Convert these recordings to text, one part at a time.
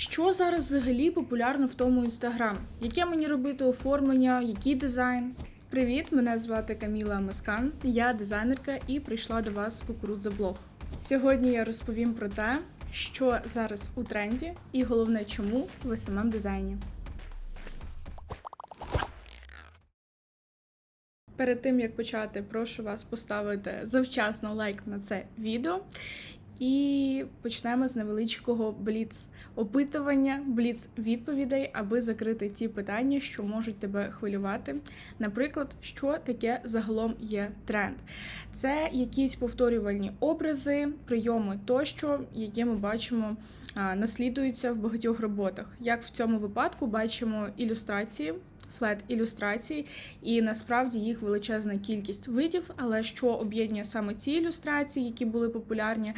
Що зараз взагалі популярно в тому інстаграм? Яке мені робити оформлення, який дизайн? Привіт, мене звати Каміла Маскан, я дизайнерка і прийшла до вас з Кукурудза Блог. Сьогодні я розповім про те, що зараз у тренді, і головне, чому в smm дизайні. Перед тим як почати, прошу вас поставити завчасно лайк на це відео. І почнемо з невеличкого бліц опитування, бліц відповідей, аби закрити ті питання, що можуть тебе хвилювати. Наприклад, що таке загалом є тренд? Це якісь повторювальні образи, прийоми тощо, які ми бачимо. Наслідуються в багатьох роботах. Як в цьому випадку бачимо ілюстрації, флет ілюстрацій, і насправді їх величезна кількість видів. Але що об'єднує саме ці ілюстрації, які були популярні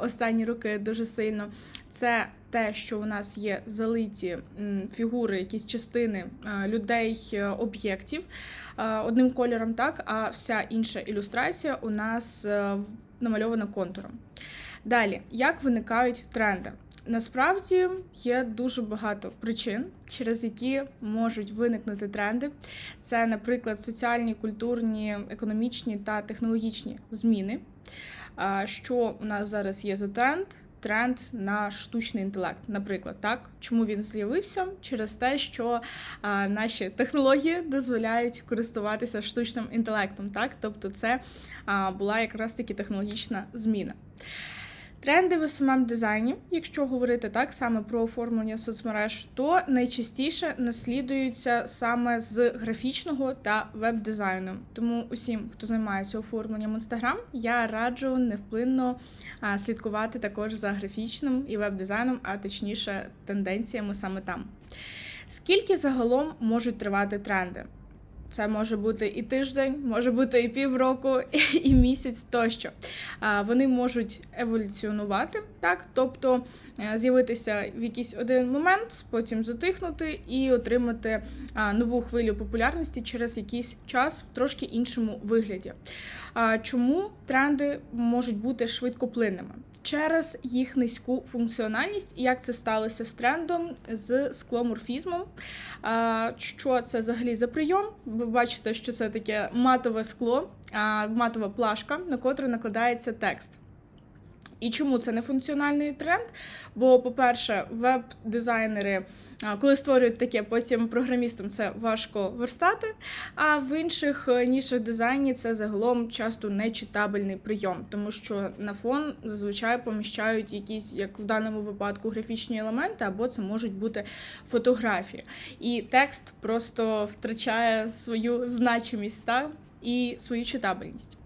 останні роки дуже сильно, це те, що у нас є залиті фігури, якісь частини людей, е, об'єктів одним кольором, так, а вся інша ілюстрація у нас е, намальована контуром. Далі, як виникають тренди? Насправді є дуже багато причин, через які можуть виникнути тренди. Це, наприклад, соціальні, культурні, економічні та технологічні зміни. Що у нас зараз є за тренд? Тренд на штучний інтелект, наприклад, так чому він з'явився? Через те, що а, наші технології дозволяють користуватися штучним інтелектом, так тобто, це а, була якраз таки технологічна зміна. Тренди в smm дизайні, якщо говорити так саме про оформлення соцмереж, то найчастіше наслідуються саме з графічного та веб-дизайну. Тому усім, хто займається оформленням інстаграм, я раджу невплинно слідкувати також за графічним і веб-дизайном, а точніше тенденціями саме там. Скільки загалом можуть тривати тренди? Це може бути і тиждень, може бути і півроку, і місяць тощо. Вони можуть еволюціонувати, так, тобто е, з'явитися в якийсь один момент, потім затихнути і отримати нову хвилю популярності через якийсь час в трошки іншому вигляді. Чому тренди можуть бути швидкоплинними? Через їх низьку функціональність, і як це сталося з трендом з скломорфізмом. Що це взагалі за прийом? Ви бачите, що це таке матове скло, а, матова плашка, на котру накладається текст. І чому це не функціональний тренд? Бо, по-перше, веб-дизайнери, коли створюють таке, потім програмістам це важко верстати. А в інших е, нішах дизайні це загалом часто нечитабельний прийом, тому що на фон зазвичай поміщають якісь, як в даному випадку, графічні елементи, або це можуть бути фотографії. І текст просто втрачає свою значимість та, і свою читабельність.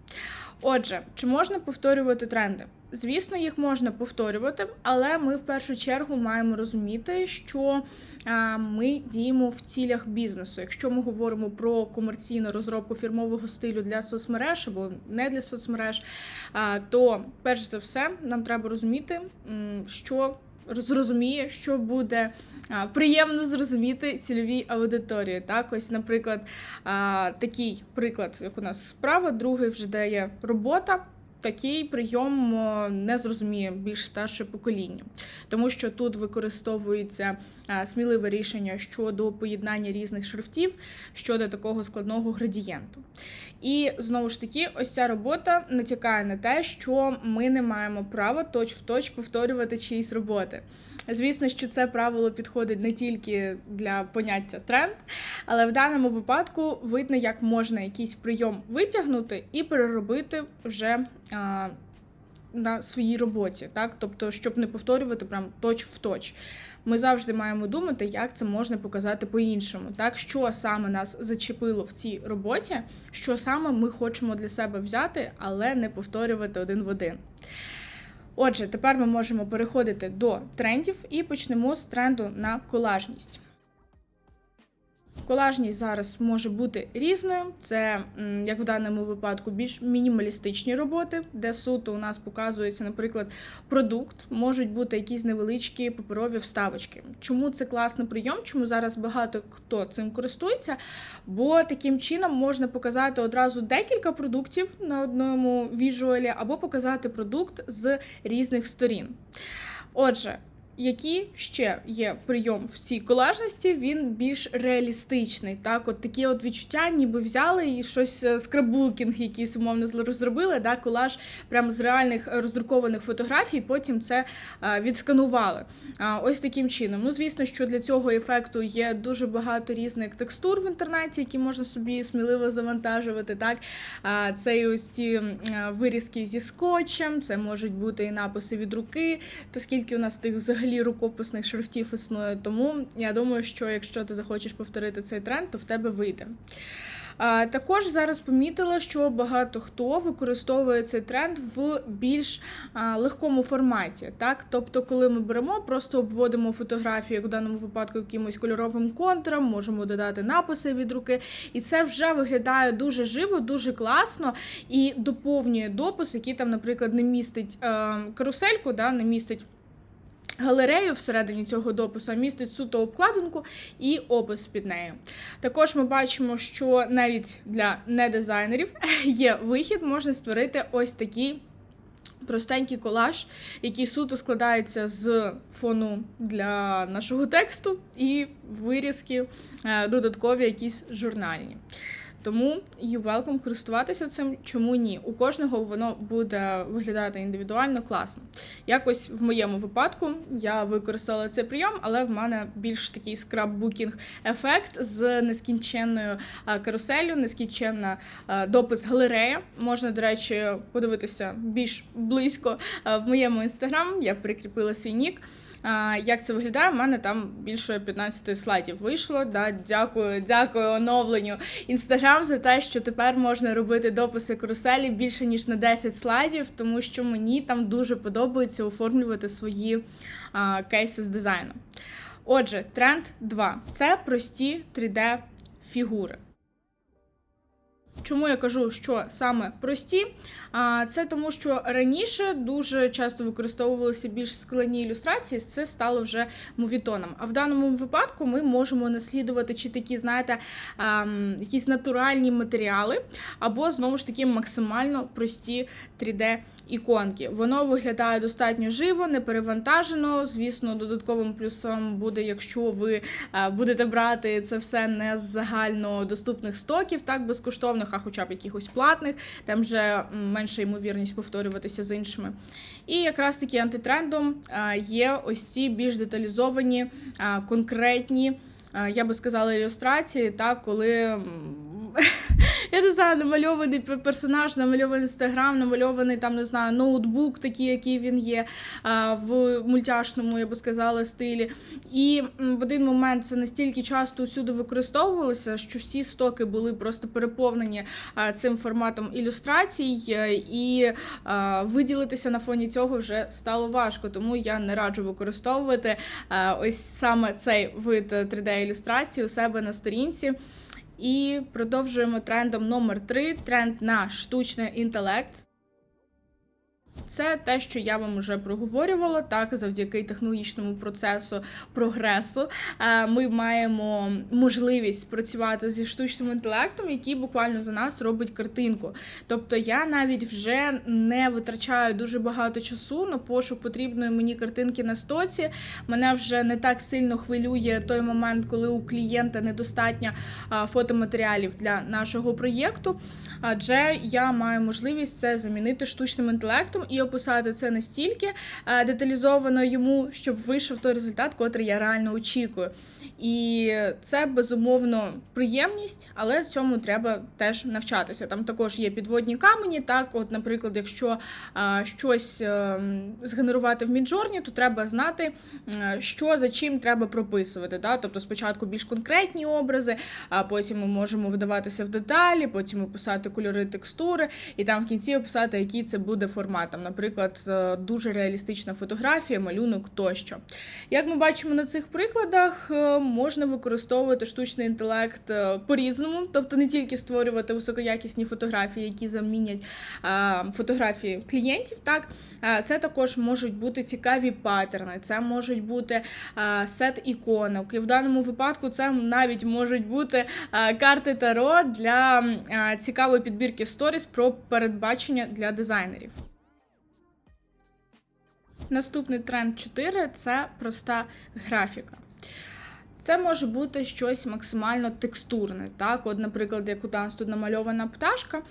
Отже, чи можна повторювати тренди? Звісно, їх можна повторювати, але ми в першу чергу маємо розуміти, що ми діємо в цілях бізнесу. Якщо ми говоримо про комерційну розробку фірмового стилю для соцмереж або не для соцмереж, то перш за все нам треба розуміти, що зрозуміє, що буде а, приємно зрозуміти цільовій аудиторії. Так, ось, наприклад, а, такий приклад, як у нас справа, другий вже дає робота. Такий прийом не зрозуміє більш старше покоління, тому що тут використовується сміливе рішення щодо поєднання різних шрифтів щодо такого складного градієнту. І знову ж таки, ось ця робота натякає на те, що ми не маємо права точ в точ повторювати чиїсь роботи. Звісно, що це правило підходить не тільки для поняття тренд, але в даному випадку видно, як можна якийсь прийом витягнути і переробити вже а, на своїй роботі, так тобто, щоб не повторювати прям точ в точ. Ми завжди маємо думати, як це можна показати по-іншому, так що саме нас зачепило в цій роботі, що саме ми хочемо для себе взяти, але не повторювати один в один. Отже, тепер ми можемо переходити до трендів і почнемо з тренду на колажність. Колажність зараз може бути різною. Це, як в даному випадку, більш мінімалістичні роботи, де суто у нас показується, наприклад, продукт, можуть бути якісь невеличкі паперові вставочки. Чому це класний прийом? Чому зараз багато хто цим користується? Бо таким чином можна показати одразу декілька продуктів на одному віжуалі, або показати продукт з різних сторін. Отже, Які ще є прийом в цій колажності, він більш реалістичний. Так, от такі от відчуття, ніби взяли і щось е, скраббукінг, якийсь умовно розробили, да, колаж прямо з реальних роздрукованих фотографій, потім це а, відсканували. Ось таким чином. Ну, звісно, що для цього ефекту є дуже багато різних текстур в інтернеті, які можна собі сміливо завантажувати. Так, це і ось ці вирізки зі скотчем, це можуть бути і написи від руки, та скільки у нас тих взагалі взагалі рукописних шрифтів існує. Тому я думаю, що якщо ти захочеш повторити цей тренд, то в тебе вийде. А, Також зараз помітила, що багато хто використовує цей тренд в більш а, легкому форматі. Так, тобто, коли ми беремо, просто обводимо фотографію, як в даному випадку, якимось кольоровим контуром, можемо додати написи від руки, і це вже виглядає дуже живо, дуже класно і доповнює допис, який там, наприклад, не містить а, карусельку, да, не містить. Галерею всередині цього допису містить суто обкладинку і опис під нею. Також ми бачимо, що навіть для недизайнерів є вихід, можна створити ось такий простенький колаж, який суто складається з фону для нашого тексту і вирізки е, додаткові якісь журнальні. Тому you welcome користуватися цим, чому ні? У кожного воно буде виглядати індивідуально класно. Якось в моєму випадку я використала цей прийом, але в мене більш такий скраббукінг ефект з нескінченною каруселю, нескінченна допис галерея. Можна, до речі, подивитися більш близько в моєму інстаграм. Я прикріпила свій нік. Як це виглядає? У мене там більше 15 слайдів вийшло. Да, Дякую, дякую оновленню інстаграм за те, що тепер можна робити дописи каруселі більше ніж на 10 слайдів, тому що мені там дуже подобається оформлювати свої а, кейси з дизайну. Отже, тренд 2 це прості 3D-фігури. Чому я кажу, що саме прості? Це тому, що раніше дуже часто використовувалися більш складні ілюстрації, це стало вже мувітоном. А в даному випадку ми можемо наслідувати чи такі, знаєте, якісь натуральні матеріали, або знову ж таки максимально прості 3D іконки. Воно виглядає достатньо живо, не перевантажено. Звісно, додатковим плюсом буде, якщо ви е, будете брати це все не з загально доступних стоків, так безкоштовних, а хоча б якихось платних, там вже менша ймовірність повторюватися з іншими. І якраз таки антитрендом е, є ось ці більш деталізовані, е, конкретні. Я би сказала ілюстрації, так, коли я не знаю, намальований персонаж, намальований інстаграм, намальований там, не знаю, ноутбук, такий, який він є в мультяшному, я би сказала, стилі. І в один момент це настільки часто усюди використовувалося, що всі стоки були просто переповнені цим форматом ілюстрацій, е, і виділитися на фоні цього вже стало важко. Тому я не раджу використовувати ось саме цей вид 3D-ілюстрації у себе на сторінці. І продовжуємо трендом номер 3 тренд на штучний інтелект. Це те, що я вам вже проговорювала, так завдяки технологічному процесу прогресу. Е, ми маємо можливість працювати зі штучним інтелектом, який буквально за нас робить картинку. Тобто я навіть вже не витрачаю дуже багато часу на пошук потрібної мені картинки на стоці. Мене вже не так сильно хвилює той момент, коли у клієнта недостатньо фотоматеріалів для нашого проєкту, адже я маю можливість це замінити штучним інтелектом і описати це настільки е, деталізовано йому, щоб вийшов той результат, котрий я реально очікую. І це безумовно приємність, але цьому треба теж навчатися. Там також є підводні камені. Так, от, наприклад, якщо е, щось е, згенерувати в Міджорні, то треба знати, що за чим треба прописувати. Да? Тобто, спочатку більш конкретні образи, а потім ми можемо видаватися в деталі, потім описати кольори, текстури, і там в кінці описати, який це буде формат. Там, Наприклад, е, дуже реалістична фотографія, малюнок тощо. Як ми бачимо на цих прикладах, можна використовувати штучний інтелект е, по-різному, тобто не тільки створювати високоякісні фотографії, які замінять фотографії клієнтів. Так це також можуть бути цікаві паттерни, це можуть бути сет іконок. І в даному випадку це навіть можуть бути карти таро для цікавої підбірки сторіс про передбачення для дизайнерів. Наступний тренд 4 це проста графіка. Це може бути щось максимально текстурне. Так, от, наприклад, як у нас тут намальована пташка,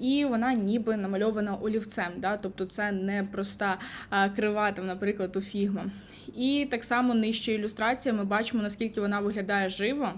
і вона ніби намальована олівцем. Да? Тобто це не проста крива, там, наприклад, у фігма. І так само нижче ілюстрація ми бачимо, наскільки вона виглядає живо.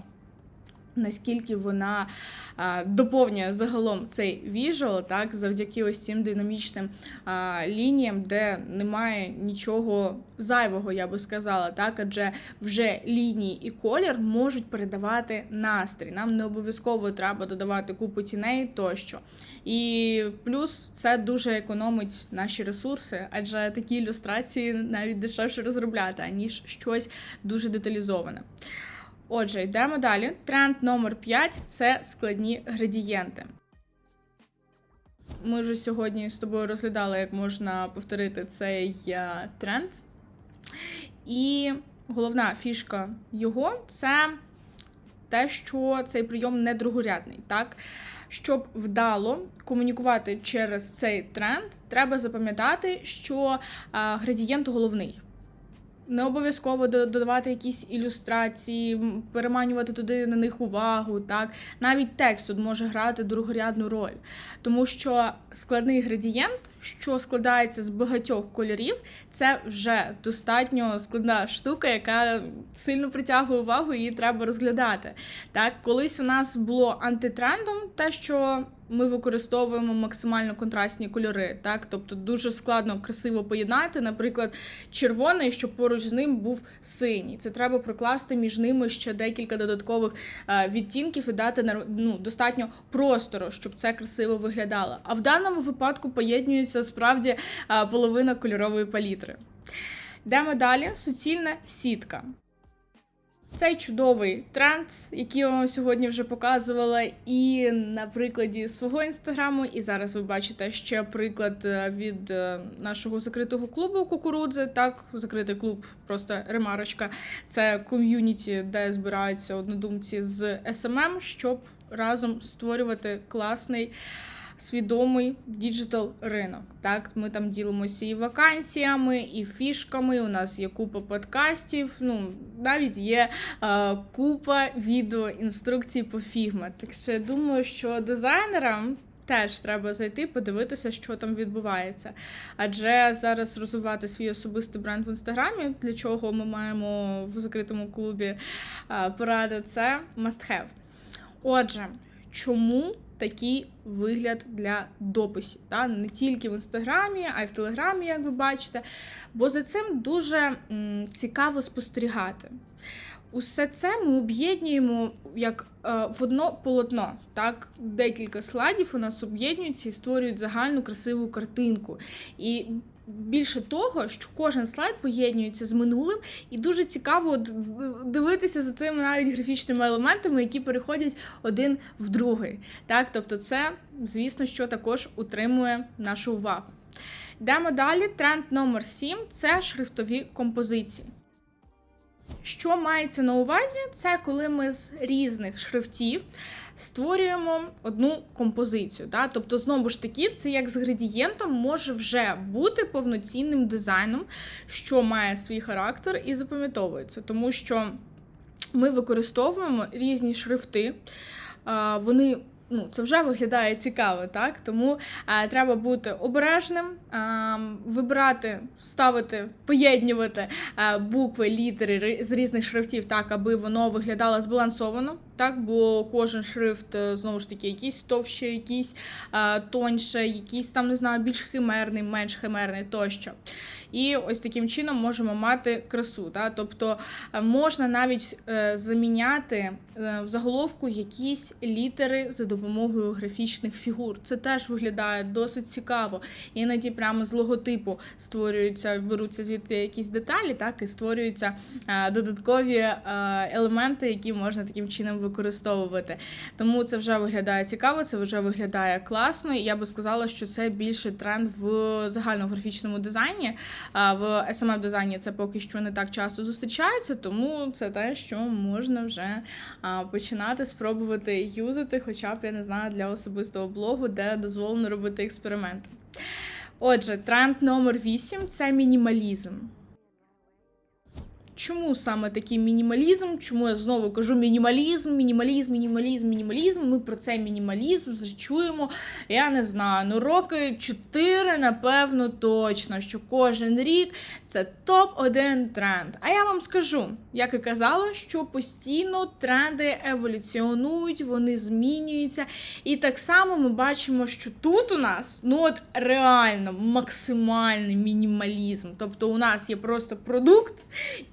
Наскільки вона а, доповнює загалом цей віжуал, так, завдяки ось цим динамічним а, лініям, де немає нічого зайвого, я би сказала, так, адже вже лінії і колір можуть передавати настрій. Нам не обов'язково треба додавати купу тіней тощо. І плюс це дуже економить наші ресурси, адже такі ілюстрації навіть дешевше розробляти, аніж щось дуже деталізоване. Отже, йдемо далі. Тренд номер 5 це складні градієнти. Ми вже сьогодні з тобою розглядали, як можна повторити цей е, тренд. І головна фішка його це те, що цей прийом не другорядний. Так? Щоб вдало комунікувати через цей тренд, треба запам'ятати, що а, градієнт головний. Не обов'язково додавати якісь ілюстрації, переманювати туди на них увагу. Так навіть текст тут може грати другорядну роль, тому що складний градієнт, що складається з багатьох кольорів, це вже достатньо складна штука, яка сильно притягує увагу, її треба розглядати. Так, колись у нас було антитрендом, те, що ми використовуємо максимально контрастні кольори. Так, тобто дуже складно красиво поєднати, наприклад, червоний, щоб поруч з ним був синій. Це треба прокласти між ними ще декілька додаткових е, відтінків і дати ну, достатньо простору, щоб це красиво виглядало. А в даному випадку поєднується справді е, половина кольорової палітри. Йдемо далі. Суцільна сітка. Цей чудовий тренд, який я вам сьогодні вже показувала, і на прикладі свого інстаграму. І зараз ви бачите ще приклад е, від е, нашого закритого клубу Кукурудзи. Так, закритий клуб, просто ремарочка. Це ком'юніті, де збираються однодумці з СММ, щоб разом створювати класний свідомий діджитал ринок. Так, ми там ділимося і вакансіями, і фішками. У нас є купа подкастів. Ну, навіть є е, купа відеоінструкцій по фігма. Так що я думаю, що дизайнерам. Теж треба зайти, подивитися, що там відбувається. Адже зараз розвивати свій особистий бренд в інстаграмі, для чого ми маємо в закритому клубі поради, це must have. Отже, чому такий вигляд для дописів. Та? Не тільки в інстаграмі, а й в телеграмі, як ви бачите. Бо за цим дуже цікаво спостерігати. Усе це ми об'єднуємо як е, в одно полотно. Так, Декілька слайдів у нас об'єднуються і створюють загальну красиву картинку. І більше того, що кожен слайд поєднується з минулим, і дуже цікаво дивитися за цими навіть графічними елементами, які переходять один в другий. Так, Тобто, це, звісно, що також утримує нашу увагу. Йдемо далі. Тренд номер 7 це шрифтові композиції. Що мається на увазі, це коли ми з різних шрифтів створюємо одну композицію. Да? Тобто, знову ж таки, це як з градієнтом може вже бути повноцінним дизайном, що має свій характер і запам'ятовується, тому що ми використовуємо різні шрифти. Вони ну, це вже виглядає цікаво, так? Тому а, треба бути обережним, а, вибирати, ставити, поєднювати а, букви, літери з різних шрифтів так, аби воно виглядало збалансовано так, бо кожен шрифт, е, знову ж таки, якийсь товще, якийсь а, тоньше, якийсь там, не знаю, більш химерний, менш химерний тощо. І ось таким чином можемо мати красу. Так? Тобто е, можна навіть е, заміняти е, в заголовку якісь літери за допомогою графічних фігур. Це теж виглядає досить цікаво. Іноді прямо з логотипу створюються, беруться звідти якісь деталі, так і створюються е, додаткові е, елементи, які можна таким чином використовувати використовувати. Тому це вже виглядає цікаво, це вже виглядає класно. І я би сказала, що це більше тренд в загальнографічному дизайні. А в smm дизайні це поки що не так часто зустрічається, тому це те, що можна вже починати спробувати юзати, хоча б я не знаю для особистого блогу, де дозволено робити експерименти. Отже, тренд номер 8 це мінімалізм. Чому саме такий мінімалізм? Чому я знову кажу мінімалізм, мінімалізм, мінімалізм, мінімалізм? Ми про цей мінімалізм вже чуємо. Я не знаю, ну роки 4, напевно, точно, що кожен рік це топ-1 тренд. А я вам скажу, як і казала, що постійно тренди еволюціонують, вони змінюються. І так само ми бачимо, що тут у нас ну от реально максимальний мінімалізм. Тобто у нас є просто продукт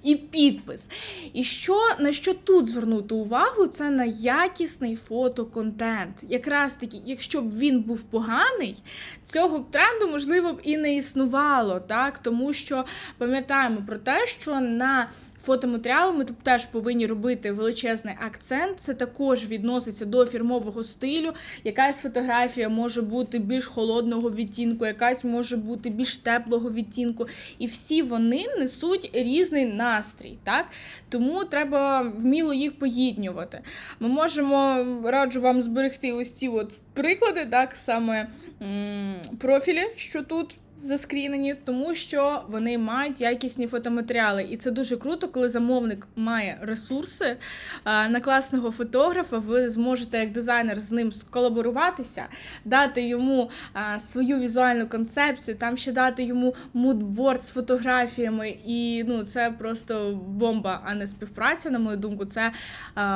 і підпис. І що на що тут звернути увагу, це на якісний фотоконтент. Якраз таки, якщо б він був поганий, цього б тренду можливо б і не існувало, так тому що пам'ятаємо про те, що на Фотоматеріали ми тут теж повинні робити величезний акцент. Це також відноситься до фірмового стилю. Якась фотографія може бути більш холодного відтінку, якась може бути більш теплого відтінку. І всі вони несуть різний настрій. так? Тому треба вміло їх поєднювати. Ми можемо раджу вам зберегти ось ці от приклади, так саме м профілі, що тут заскрінені, тому що вони мають якісні фотоматеріали. І це дуже круто, коли замовник має ресурси на класного фотографа. Ви зможете як дизайнер з ним сколаборуватися, дати йому свою візуальну концепцію, там ще дати йому мудборд з фотографіями. І ну, це просто бомба, а не співпраця, на мою думку. Це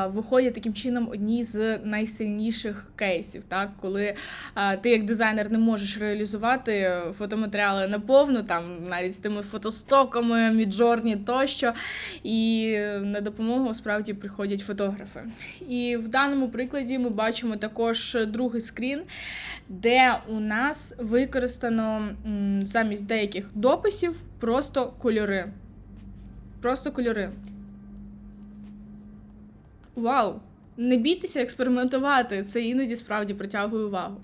виходить таким чином одні з найсильніших кейсів, так коли ти як дизайнер не можеш реалізувати фотоматеріали матеріали наповну, там навіть з тими фотостоками, міджорні тощо. І на допомогу справді приходять фотографи. І в даному прикладі ми бачимо також другий скрін, де у нас використано замість деяких дописів просто кольори. Просто кольори. Вау! Не бійтеся експериментувати, це іноді справді притягує увагу.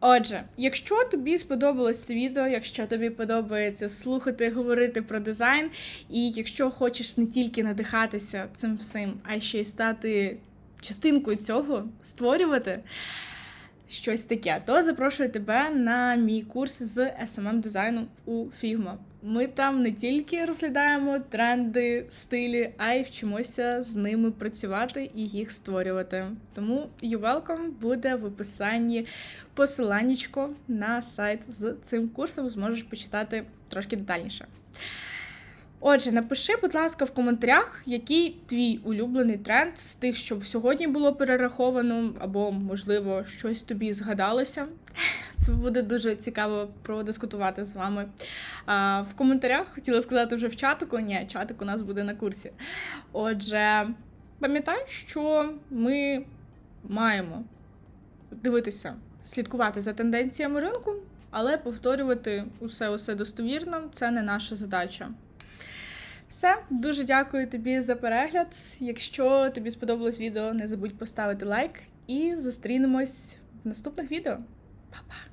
Отже, якщо тобі сподобалось це відео, якщо тобі подобається слухати, говорити про дизайн, і якщо хочеш не тільки надихатися цим всім, а ще й стати частинкою цього, створювати щось таке, то запрошую тебе на мій курс з smm дизайну у Figma. Ми там не тільки розглядаємо тренди, стилі, а й вчимося з ними працювати і їх створювати. Тому you welcome буде в описанні посиланнячко на сайт з цим курсом. Зможеш почитати трошки детальніше. Отже, напиши, будь ласка, в коментарях, який твій улюблений тренд з тих, що сьогодні було перераховано, або, можливо, щось тобі згадалося. Це буде дуже цікаво продискутувати з вами. А, В коментарях хотіла сказати вже в чатику. Ні, чатик у нас буде на курсі. Отже, пам'ятай, що ми маємо дивитися, слідкувати за тенденціями ринку, але повторювати усе усе достовірно це не наша задача. Все, дуже дякую тобі за перегляд. Якщо тобі сподобалось відео, не забудь поставити лайк і зустрінемось в наступних відео. Па-па!